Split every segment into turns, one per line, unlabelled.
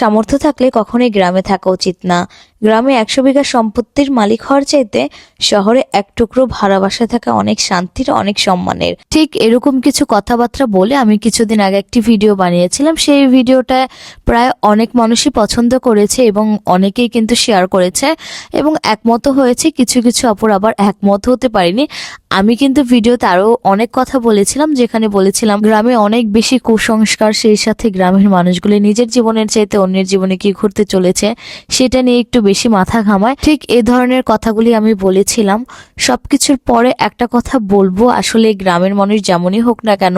সামর্থ্য থাকলে কখনোই গ্রামে থাকা উচিত না। গ্রামে একশো বিঘা সম্পত্তির মালিক হওয়ার চাইতে শহরে এক টুকরো ভাড়া বাসায় থাকা অনেক শান্তির, অনেক সম্মানের। ঠিক এরকম কিছু কথাবার্তা বলে আমি কিছুদিন আগে একটি ভিডিও বানিয়েছিলাম। সেই ভিডিওটা প্রায় অনেক মানুষই পছন্দ করেছে এবং অনেকেই কিন্তু শেয়ার করেছে এবং একমত হয়েছে। কিছু কিছু অপর আবার একমত হতে পারিনি। আমি কিন্তু ভিডিওতে আরও অনেক কথা বলেছিলাম, যেখানে বলেছিলাম, গ্রামে অনেক বেশি কুসংস্কার, সেই সাথে গ্রামের মানুষগুলি নিজের জীবনের চাইতে অন্যের জীবনে কি ঘুরতে চলেছে, সেটা নিয়ে একটু বেশি মাথা ঘামায়। ঠিক এ ধরনের কথাগুলি আমি বলেছিলাম। সবকিছুর পরে একটা কথা বলব, আসলে গ্রামের মানুষ যেমনই হোক না কেন,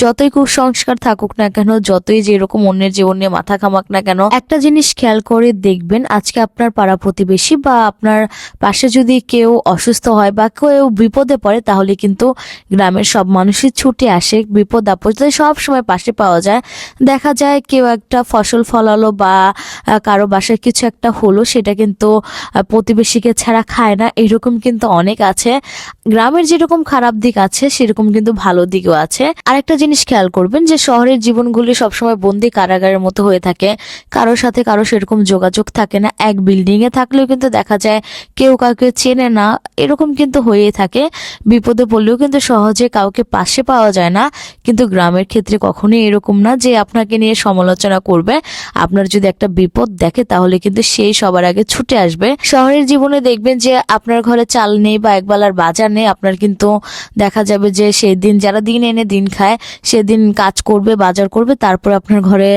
যতই কুসংস্কার থাকুক না কেন, যতই যেরকম অন্যের জীবন নিয়ে মাথা ঘামাক না কেন, একটা জিনিস খেয়াল করে দেখবেন, আজকে আপনার পাড়া প্রতিবেশী বা আপনার পাশে যদি কেউ অসুস্থ হয় বা কেউ বিপদে পড়ে, তাহলে কিন্তু গ্রামের সব মানুষই ছুটে আসে, বিপদ আপদ সব সময় পাশে পাওয়া যায়। দেখা যায় কেউ একটা ফসল ফলালো বা কারও বাসায় কিছু একটা হলো, সেটা কিন্তু প্রতিবেশীকে ছাড়া খায় না। এরকম কিন্তু অনেক আছে। গ্রামের যেরকম খারাপ দিক আছে, সেরকম কিন্তু ভালো দিকও আছে। আরেকটা জিনিস খেয়াল করবেন যে, শহরের জীবনগুলি সবসময় বন্দি কারাগারের মতো হয়ে থাকে। কারোর সাথে কারও সেরকম যোগাযোগ থাকে না। এক বিল্ডিং এ থাকলেও কিন্তু দেখা যায় কেউ কাউকে চেনে না। এরকম কিন্তু হয়েই থাকে। বিপদে পড়লেও কিন্তু সহজে কাউকে পাশে পাওয়া যায় না। কিন্তু গ্রামের ক্ষেত্রে কখনোই এরকম না যে, আপনাকে নিয়ে সমালোচনা করবে। আপনার যদি একটা বিপদ দেখে, তাহলে কিন্তু সেই সবার আগে ছুটে আসবে। শহরের জীবনে দেখবেন যে আপনার ঘরে চাল নেই বা একবেলার বাজার নেই, আপনার কিন্তু দেখা যাবে যে সেই দিন যারা দিন এনে দিন খায়, সেদিন কাজ করবে, বাজার করবে, তারপর আপনার ঘরে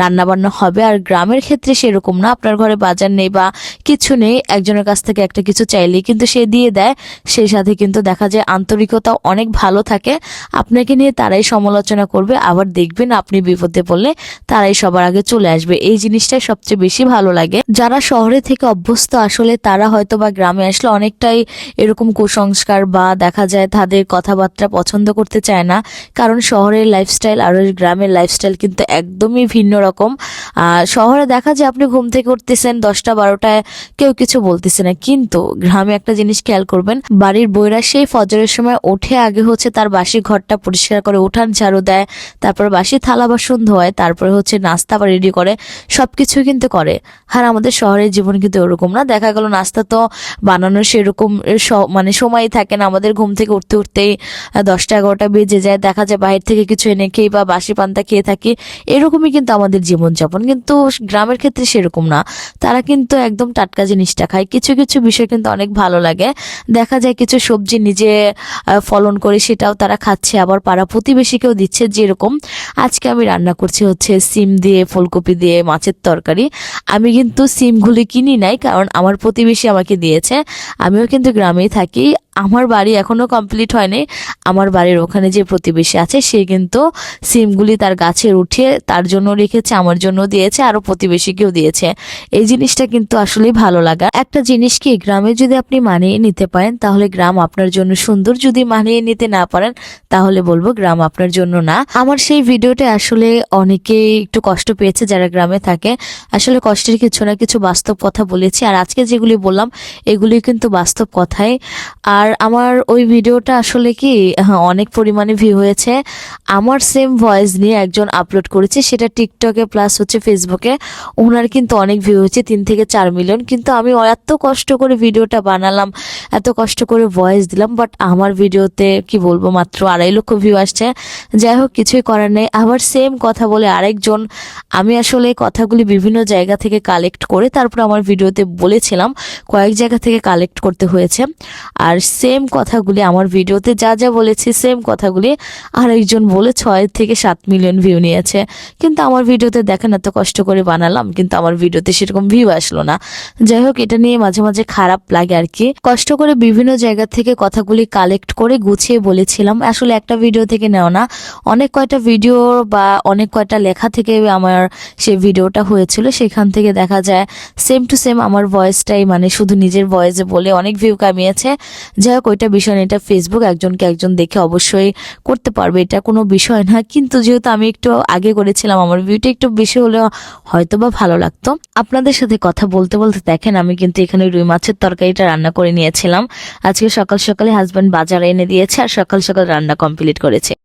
রান্না বান্না হবে। আর গ্রামের ক্ষেত্রে সেরকম না, আপনার ঘরে বাজার নেই বা কিছু নেই, একজনের কাছ থেকে একটা কিছু চাইলেই কিন্তু সে দিয়ে দেয়। সেই সাথে কিন্তু দেখা যায় আন্তরিকতা অনেক ভালো থাকে। আপনাকে নিয়ে তারাই সমালোচনা করবে, আবার দেখবেন আপনি বিপদে পড়লে তারাই সবার আগে চলে আসবে। এই জিনিসটাই সবচেয়ে বেশি ভালো লাগে। যারা শহরে থেকে অভ্যস্ত আসলে তারা হয়তো বা গ্রামে আসলে অনেকটাই এরকম কুসংস্কার বা দেখা যায় তাদের কথাবার্তা পছন্দ করতে চায় না। কারণ শহরের লাইফস্টাইল আর গ্রামের লাইফস্টাইল কিন্তু একদমই ভিন্ন রকম। আহ, শহরে দেখা যায় আপনি ঘুম থেকে উঠতেছেন দশটা বারোটায় কেউ কিছু বলতেছে না। কিন্তু গ্রামে একটা জিনিস খেয়াল করবেন বাড়ির বইরা সেই ফজরের সময় ওঠে আগে হচ্ছে তার বাসি ঘরটা পরিষ্কার করে উঠান ঝাড়ু দেয় তারপর বাসি থালা বাসন ধোয় তারপরে হচ্ছে নাস্তা বা রেডি করে। সবকিছু কিন্তু করে। আর আমাদের শহরের জীবন কিন্তু ওরকম না। দেখা গেল নাস্তা তো বানানোর সেরকম মানে সময় থাকে না। আমাদের ঘুম থেকে উঠতে উঠতেই দশটা এগারোটা বেজে যায়। দেখা যায় বাইরে থেকে কিছু এনে খেয়ে বা বাসি পান্তা খেয়ে থাকি। এরকমই কিন্তু আমাদের জীবনযাপন। কিন্তু গ্রামের ক্ষেত্রে সেরকম না। তারা কিন্তু একদম টাটকা জিনিসটা খায়। কিছু কিছু বিষয় কিন্তু অনেক ভালো লাগে। দেখা যায় কিছু সবজি নিজে ফলন করে সেটাও তারা খাচ্ছে। আবার পাড়া প্রতিবেশীকেও দিচ্ছে যেরকম। আজকে আমি রান্না করছি হচ্ছে সিম দিয়ে, ফুলকপি দিয়ে। মাছের তরকারি, আমি কিন্তু সিমগুলি কিনি নাই, কারণ আমার প্রতিবেশী আমাকে দিয়েছে। আমিও কিন্তু গ্রামেই থাকি। আমার বাড়ি এখনও কমপ্লিট হয়নি। আমার বাড়ির ওখানে যে প্রতিবেশী আছে, সে কিন্তু সিমগুলি তার গাছের উঠিয়ে তার জন্য রেখেছে, আমার জন্য দিয়েছে, আরও প্রতিবেশীকেও দিয়েছে। এই জিনিসটা কিন্তু আসলেই ভালো লাগা। একটা জিনিস কি, গ্রামে যদি আপনি মানিয়ে নিতে পারেন, তাহলে গ্রাম আপনার জন্য সুন্দর। যদি মানিয়ে নিতে না পারেন, তাহলে বলব গ্রাম আপনার জন্য না। আমার সেই ভিডিওতে আসলে অনেকেই একটু কষ্ট পেয়েছে যারা গ্রামে থাকে। আসলে কষ্টের কিছু না কিছু বাস্তব কথা বলেছি। আর আজকে যেগুলি বললাম, এগুলি কিন্তু বাস্তব কথাই। আর আমার ওই ভিডিওটা আসলে কি হ্যাঁ, অনেক পরিমাণে ভিউ হয়েছে। আমার সেম ভয়েস নিয়ে একজন আপলোড করেছে সেটা টিকটকে প্লাস হচ্ছে ফেসবুকে ওনার কিন্তু অনেক ভিউ হয়েছে তিন থেকে চার মিলিয়ন কিন্তু আমি এত কষ্ট করে ভিডিওটা বানালাম এত কষ্ট করে ভয়েস দিলাম বাট আমার ভিডিওতে কি বলব মাত্র আড়াই লক্ষ ভিউ আসছে। যাই হোক কিছুই করার নেই। আবার সেম কথা বলে আরেকজন আমি আসলে কথাগুলি বিভিন্ন জায়গা থেকে কালেক্ট করে তারপর আমার ভিডিওতে বলেছিলাম কয়েক জায়গা থেকে কালেক্ট করতে হয়েছে। আর সেম কথাগুলি, আমার ভিডিওতে যা যা বলেছি সেম কথাগুলি আরেকজন বলে ছয় থেকে সাত মিলিয়ন ভিউ নিয়েছে। কিন্তু আমার ভিডিওতে দেখেন, এত কষ্ট করে বানালাম, কিন্তু আমার ভিডিওতে সেরকম ভিউ আসলো না। যাই হোক, এটা নিয়ে মাঝে মাঝে খারাপ লাগে আর কি। কষ্ট করে বিভিন্ন জায়গা থেকে কথাগুলি কালেক্ট করে গুছিয়ে বলেছিলাম। আসলে একটা ভিডিও থেকে নেওয়া না। অনেক কয়টা ভিডিও বা অনেক কয়টা লেখা থেকে আমার সেই ভিডিওটা হয়েছিল, সেখান থেকে দেখা যায় সেম টু সেম আমার ভয়েসটাই মানে শুধু নিজের ভয়েসে বলে অনেক ভিউ কামিয়েছে। যাই হোক, ওইটা বিষয় না, এটা ফেসবুক একজনকে একজন দেখে অবশ্যই করতে পারবে, এটা কোনো বিষয় না। কিন্তু যেহেতু আমি একটু আগে করেছিলাম, আমার ভিউটা একটু বেশি হলে হয়তো বা ভালো লাগতো। আপনাদের সাথে কথা বলতে বলতে দেখেন, আমি কিন্তু এখানে রুই মাছের তরকারিটা রান্না করে নিয়েছিলাম। আজকে সকাল সকালে হাজব্যান্ড বাজারে এনে দিয়েছে আর সকাল সকাল রান্না কমপ্লিট করেছে।